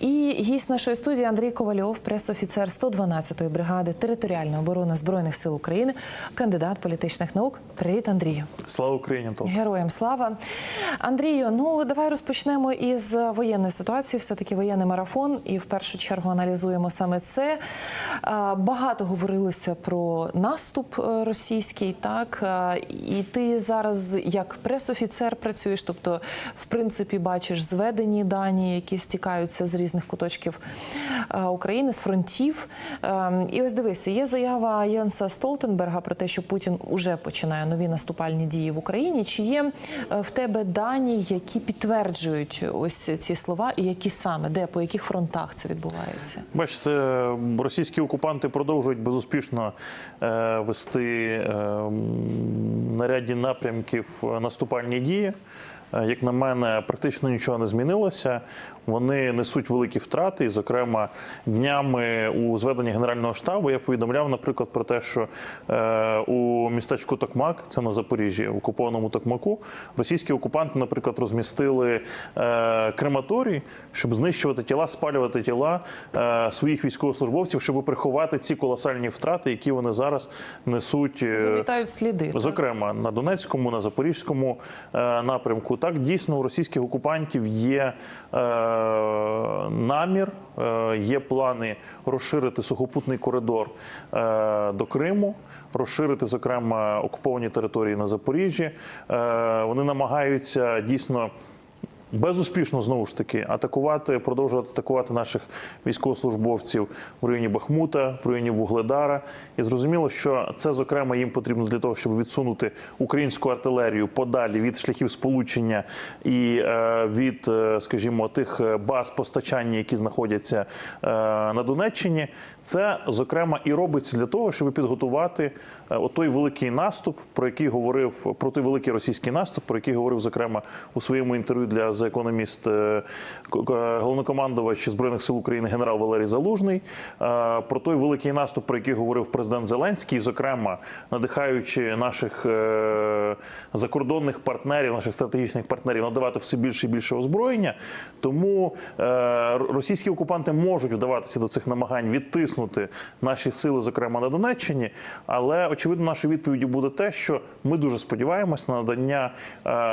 І гість нашої студії Андрій Ковальов, пресофіцер 112-ї бригади територіальної оборони збройних сил України, кандидат політичних наук. Привіт, Андрію. Слава Україні! Антон. Героям слава. Андрію, ну давай розпочнемо із воєнної ситуації. Все таки воєнний марафон, і в першу чергу аналізуємо саме це. Багато говорилося про наступ е, російський, так і ти зараз як пресофіцер працюєш, тобто, в принципі, бачиш зведені дані, які стікаються з різних куточків е, України, з фронтів. Е, І ось дивися, є заява Єнса Столтенберга про те, що Путін уже починає нові наступальні дії в Україні. Чи є е, в тебе дані, які підтверджують ось ці слова, і які саме де по яких фронтах це відбувається? Бачите, російські окупанти продовжують безуспішно е, вести на ряді напрямків наступальні дії. Як на мене, практично нічого не змінилося. Вони несуть великі втрати. І, зокрема, днями у зведенні Генерального штабу я повідомляв, наприклад, про те, що е, у містечку Токмак, це на Запоріжжі, в окупованому Токмаку, російські окупанти, наприклад, розмістили е, крематорій, щоб знищувати тіла, спалювати тіла е, своїх військовослужбовців, щоб приховати ці колосальні втрати, які вони зараз несуть. е, Замітають сліди. так? Зокрема, на Донецькому, на Запорізькому е, напрямку. Так дійсно у російських окупантів є е, намір, е, є плани розширити сухопутний коридор е, до Криму, розширити, зокрема, окуповані території на Запоріжжі. Е, вони намагаються дійсно. Безуспішно знову ж таки атакувати, продовжувати атакувати наших військовослужбовців в районі Бахмута, в районі Вугледара. І зрозуміло, що це зокрема їм потрібно для того, щоб відсунути українську артилерію подалі від шляхів сполучення і е, від, е, скажімо, тих е, баз постачання, які знаходяться на Донеччині. Це зокрема і робиться для того, щоб підготувати отой великий наступ, про який говорив про той великий російський наступ, про який говорив зокрема у своєму інтерв'ю для The Economist е, головнокомандувач збройних сил України генерал Валерій Залужний. е, Про той великий наступ, про який говорив президент Зеленський, зокрема надихаючи наших е, закордонних партнерів, наших стратегічних партнерів надавати все більше і більше озброєння. Тому російські окупанти можуть вдаватися до цих намагань відтиснути наші сили, зокрема на Донеччині. Але очевидно, нашою відповіддю буде те, що ми дуже сподіваємось на надання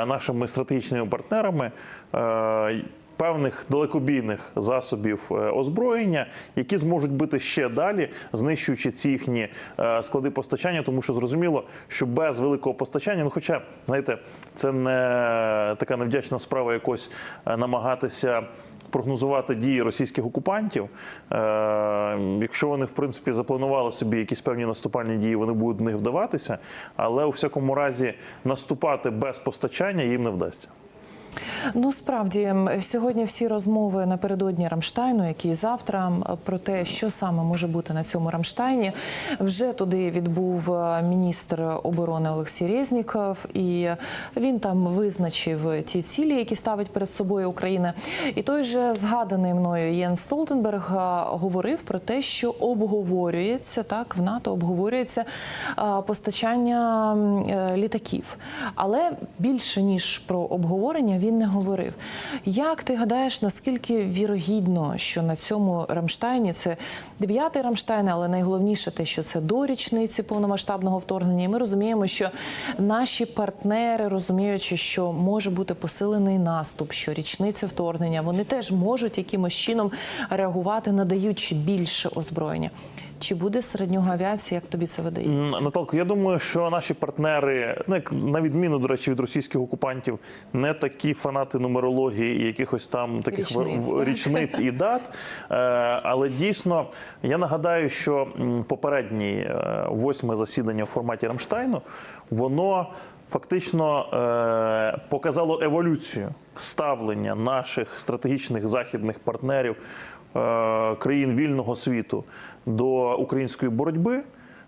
нашими стратегічними партнерами. Е, Певних далекобійних засобів е, озброєння, які зможуть бити ще далі, знищуючи ці їхні е, склади постачання, тому що зрозуміло, що без великого постачання, ну хоча знаєте, це не така невдячна справа якось намагатися прогнозувати дії російських окупантів. Якщо вони в принципі запланували собі якісь певні наступальні дії, вони будуть в них вдаватися, але у всякому разі наступати без постачання їм не вдасться. Ну справді сьогодні всі розмови напередодні Рамштайну, який завтра про те, що саме може бути на цьому Рамштайні. Вже туди відбув е, міністр оборони Олексій Резніков, і він там визначив ті цілі, які ставить перед собою Україна. І той же згаданий мною Єн Столтенберг е, говорив про те, що обговорюється так в НАТО, обговорюється е, постачання літаків, але більше ніж про обговорення він не говорив. Як ти гадаєш, наскільки вірогідно, що на цьому Рамштайні це дев'ятий Рамштайн, але найголовніше те, що це до річниці повномасштабного вторгнення. І ми розуміємо, що наші партнери, розуміючи, що може бути посилений наступ, що річниця вторгнення, вони теж можуть якимось чином реагувати, надаючи більше озброєння. Чи буде середнього авіації, як тобі це видається? Наталко, я думаю, що наші партнери, ну на відміну до речі від російських окупантів, не такі фанати нумерології і якихось там таких Річниць, в- річниць і дат. Е, Але дійсно я нагадаю, що попереднє е, восьме засідання в форматі Рамштайну, воно. Фактично е, показало еволюцію ставлення наших стратегічних західних партнерів країн вільного світу до української боротьби.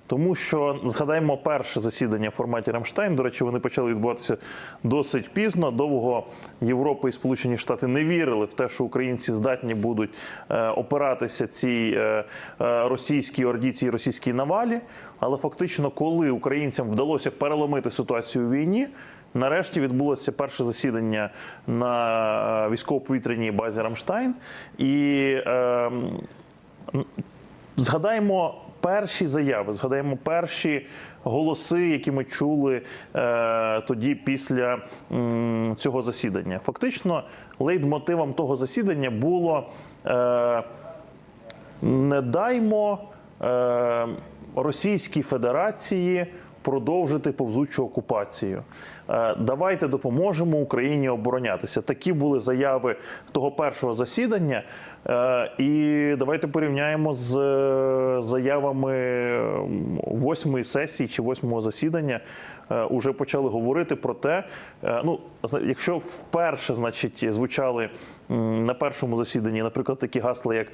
Тому що згадаємо перше засідання в форматі Рамштайн. До речі, вони почали відбуватися досить пізно. Довго Європа і Сполучені Штати не вірили в те, що українці здатні будуть е, опиратися цій е, е, російській орді, цій російській навалі. Але фактично, коли українцям вдалося переломити ситуацію у війні, Нарешті відбулося перше засідання на е, військово-повітряній базі Рамштайн. І е, згадаємо перші заяви, згадаємо перші голоси, які ми чули е, тоді після м, цього засідання. Фактично, лейтмотивом того засідання було. Е, не даймо е, Російській Федерації продовжити повзучу окупацію. Е, давайте допоможемо Україні оборонятися. Такі були заяви того першого засідання. Е, і давайте порівняємо з е, заявами восьмої сесії чи восьмого засідання. Уже почали говорити про те, ну якщо вперше, значить, звучали на першому засіданні, наприклад, такі гасла, як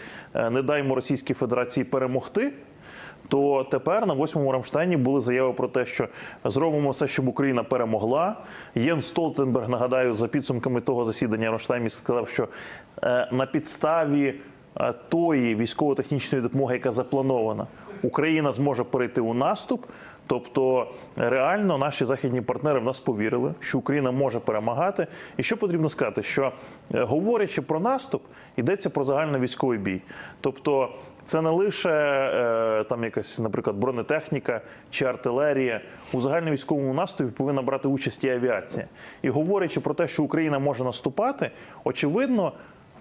не даймо Російській Федерації перемогти. То тепер на восьмому Рамштайні були заяви про те, що зробимо все, щоб Україна перемогла. Єн Столтенберг, нагадаю, за підсумками того засідання Рамштайні сказав, що е, на підставі е, тої військово-технічної допомоги, яка запланована, Україна зможе перейти у наступ. Тобто реально наші західні партнери в нас повірили, що Україна може перемагати. І що потрібно сказати, що е, говорячи про наступ, йдеться про загальновійськовий бій. Тобто це не лише е, там якась, наприклад, бронетехніка чи артилерія. У загальновійськовому наступі повинна брати участь і авіація. І говорячи про те, що Україна може наступати, очевидно,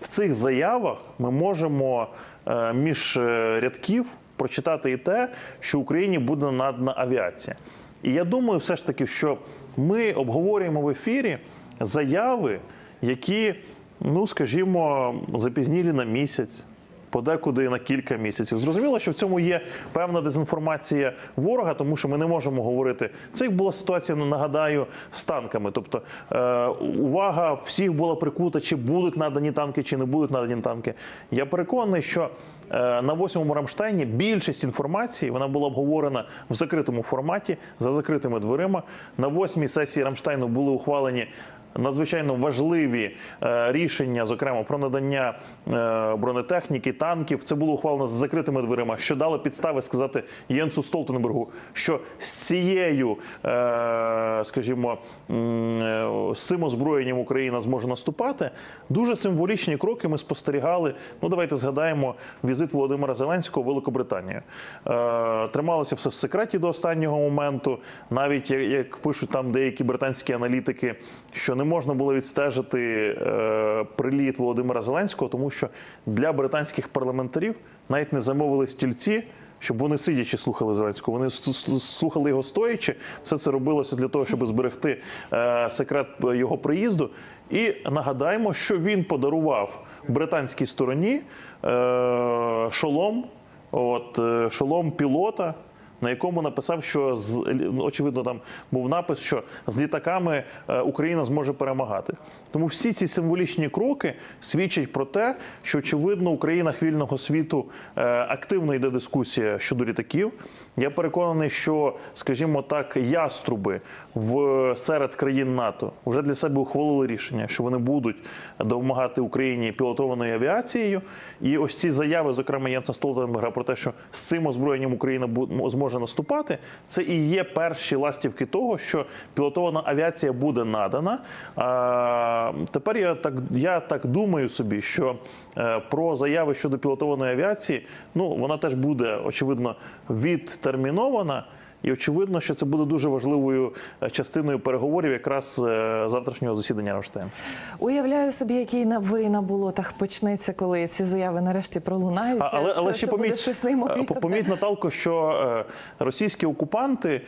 в цих заявах ми можемо е, між е, рядків прочитати і те, що Україні буде надана авіація. І я думаю, все ж таки, що ми обговорюємо в ефірі заяви, які, ну скажімо, запізнілі на місяць. Подекуди на кілька місяців. Зрозуміло, що в цьому є певна дезінформація ворога, тому що ми не можемо говорити. Це була ситуація, ну, нагадаю, з танками. Тобто е, увага всіх була прикута, чи будуть надані танки, чи не будуть надані танки. Я переконаний, що е, на восьмому Рамштайні більшість інформації вона була обговорена в закритому форматі за закритими дверима. На восьмій сесії Рамштайну були ухвалені надзвичайно важливі е, рішення, зокрема про надання е, бронетехніки, танків. Це було ухвалено за закритими дверима, що дало підстави сказати Єнсу Столтенбергу, що з цією, е, скажімо, з цим озброєнням Україна зможе наступати. Дуже символічні кроки ми спостерігали. Ну, давайте згадаємо візит Володимира Зеленського в Великобританію. Трималося все в секреті до останнього моменту. Навіть як пишуть там деякі британські аналітики, що не можна було відстежити е, приліт Володимира Зеленського, тому що для британських парламентарів навіть не замовили стільці. Щоб вони сидячи слухали Зеленського, вони слухали його стоячи. Все це робилося для того, щоб зберегти е, секрет його приїзду. І нагадаємо, що він подарував британській стороні е, шолом, от шолом пілота на якому написав, що з ну, очевидно там був напис, що з літаками е, Україна зможе перемагати. Тому всі ці символічні кроки свідчать про те, що очевидно Україна країнах вільного світу е, активно йде дискусія щодо літаків. Я переконаний, що, скажімо так, яструби в серед країн НАТО вже для себе ухвалили рішення, що вони будуть допомагати Україні пілотованою авіацією. І ось ці заяви, зокрема Єнса Столтенберга, про те, що з цим озброєнням Україна зможе наступати, це і є перші ластівки того, що пілотована авіація буде надана. А, тепер я так я так думаю собі, що е, про заяви щодо пілотованої авіації, ну вона теж буде очевидно відтермінована. І очевидно, що це буде дуже важливою е, частиною переговорів якраз е, завтрашнього засідання Рамштайн. Уявляю собі, який на болотах почнеться, коли ці заяви нарешті пролунають. А, але, але це, ще поміть, е, поміть, Наталко, що російські окупанти,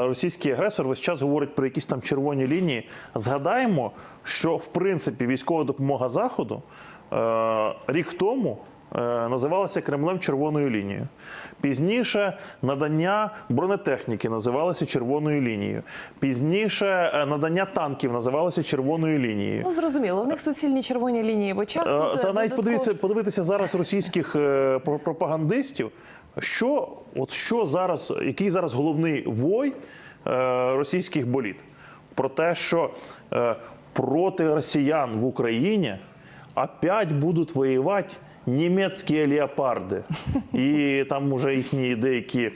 російський агресор весь час говорить про якісь там червоні лінії. Згадаємо, що в принципі військова допомога Заходу рік тому. Е, Називалася Кремлем червоною лінією. Пізніше надання бронетехніки називалося червоною лінією. Пізніше е, надання танків називалося червоною лінією. Ну зрозуміло, в них суцільні червоні лінії в очах. Е, Тут Та навіть додатково- подивіться, подивитися зараз російських пропагандистів. Що, от що зараз, який зараз головний вой російських боліт? Про те, що проти росіян в Україні опять будуть воювати німецькі леопарди. І там уже їхні деякі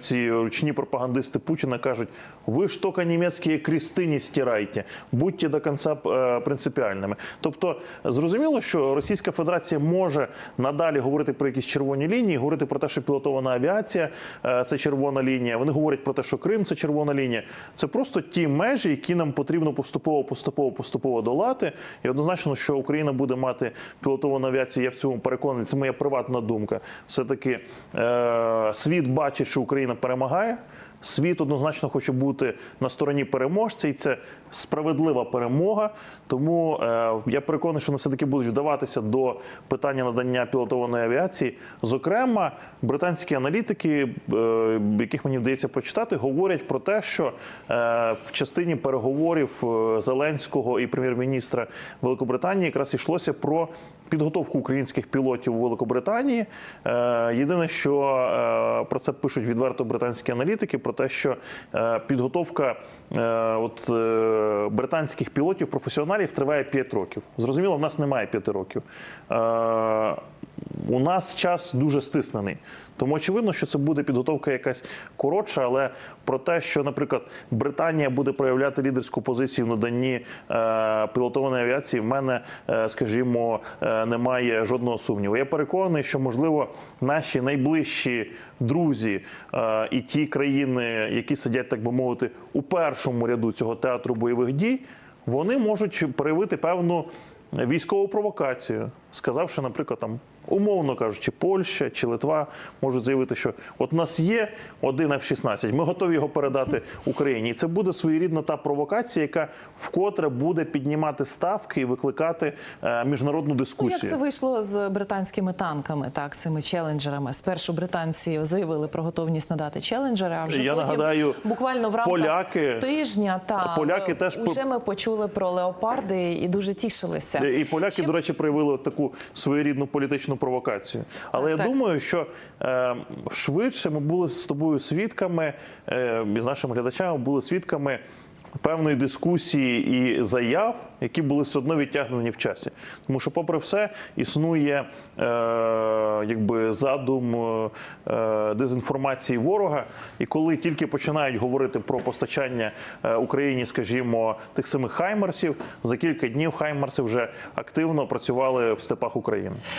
ці ручні пропагандисти Путіна кажуть: ви ж тільки німецькі крісти не стирайте, будьте до кінця е, принципіальними. Тобто, зрозуміло, що Російська Федерація може надалі говорити про якісь червоні лінії, говорити про те, що пілотована авіація е, це червона лінія. Вони говорять про те, що Крим це червона лінія. Це просто ті межі, які нам потрібно поступово, поступово, поступово долати. І однозначно, що Україна буде мати пілотовану авіацію. Я в цьому переконаний. Це моя приватна думка. Все таки е, світ бачить, що Україна перемагає. Світ однозначно хоче бути на стороні переможця, і це справедлива перемога. Тому е, я переконаний, що вони все таки будуть вдаватися до питання надання пілотованої авіації. Зокрема, британські аналітики, е, яких мені вдається почитати, говорять про те, що е, в частині переговорів е, Зеленського і прем'єр-міністра Великобританії якраз йшлося про підготовку українських пілотів у Великобританії. Е, Єдине, що е, про це пишуть відверто британські аналітики, про те, що е, підготовка е, от, е, британських пілотів, професіоналів триває 5 років. Зрозуміло, в нас немає 5 років. У нас час дуже стиснений. Тому очевидно, що це буде підготовка якась коротша, але про те, що, наприклад, Британія буде проявляти лідерську позицію в наданні е, пілотованої авіації, в мене, е, скажімо, е, немає жодного сумніву. Я переконаний, що можливо наші найближчі друзі е, і ті країни, які сидять, так би мовити, у першому ряду цього театру бойових дій, вони можуть проявити певну військову провокацію, сказавши, наприклад, там. Умовно кажучи, Польща чи Литва можуть заявити, що от у нас є один F-16, ми готові його передати Україні. І це буде своєрідна та провокація, яка вкотре буде піднімати ставки і викликати е, міжнародну Ну, дискусію. як це вийшло з британськими танками, так цими челенджерами? Спершу британці заявили про готовність надати челенджери, а вже Я потім нагадаю, буквально в рамках поляки- тижня та поляки теж вже ми почули про леопарди і дуже тішилися. І поляки, Ще до речі, проявили таку своєрідну політичну провокацію. Але Так, я так. думаю, що е, швидше ми були з тобою свідками, е, з нашими глядачами були свідками певної дискусії і заяв, які були все одно відтягнені в часі. Тому що, попри все, існує е, якби задум е, дезінформації ворога. І коли тільки починають говорити про постачання е, Україні, скажімо, тих самих хаймарсів, за кілька днів хаймарси вже активно працювали в степах України.